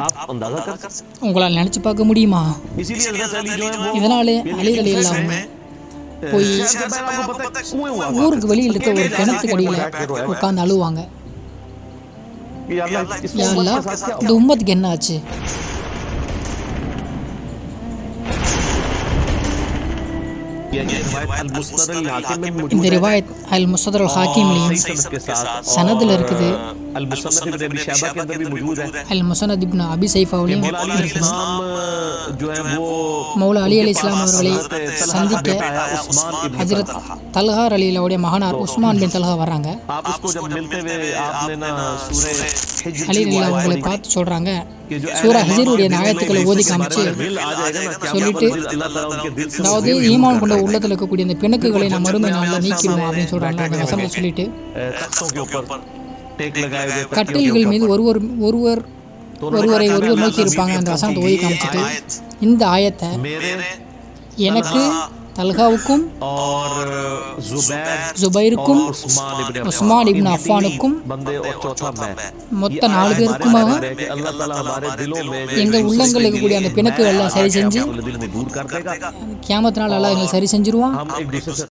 आप अंदाजा कर सकते உங்களால் நினச்சி பார்க்க முடியுமா इसीलिए हजरत अली जो है वो இதனாலே அலி அலி இல்லாம போய் शहर के बाहर आपको पता है कुएं हुआ ஊருக்கு வெளியில் இருக்க ஒரு கிணத்துக்கு அடியில் உட்காந்து அழுவாங்க कि अल्लाह इस யா उम्मत அல்லாஹ், के साथ क्या இந்த உம்மத்துக்கு என்ன ஆச்சு ये रिवायत अल-मुस्नद अल-हाकिम में இந்த मौजूद है ரிவாயத் அல் முசதர் அல் ஹாக்கிம்லையும் सही सनद के साथ சனதில் இருக்குது المصنف ابن ابي شعبہ کے اندر بھی موجود. ہے المسند ابن ابی سیف اولی جو ہے وہ மௌலா அலி அலி இஸ்லாம் அவர்களை சந்திக்க ஹஜரத் தல்ஹார் அலியிலோடைய மகனார் உஸ்மான் பின் தல்ஹா வர்றாங்க அலி அலி அவங்களை பார்த்து சொல்றாங்க சூரா ஹிஜருடைய நாயத்துக்களை ஓதி காமிச்சு சொல்லிட்டு அதாவது ஈமான் கொண்ட உள்ளத்தில் இருக்கக்கூடிய இந்த பிணக்குகளை நான் மறுமை நாளில் நீக்கிடுவோம் அப்படின்னு சொல்கிறாங்க அந்த வசனத்தை சொல்லிட்டு கட்டில்கள் மீது ஒருவர் ஒருவர் ஒருவரை ஒருவர் நோக்கி இருப்பாங்க. அந்த வசனத்தை ஓதி காமிச்சிட்டு இந்த ஆயத்தை எனக்கு தல்காவுக்கும் ஜுபைருக்கும் உஸ்மான் இப்னு அஃபானுக்கும் மொத்த நாலு பேருக்குமாக எங்கள் உள்ளங்கள் இருக்கக்கூடிய அந்த பிணக்கு எல்லாம் சரி செஞ்சு கேமத்தினால் எல்லாம் எங்களை சரி செஞ்சிருவான்.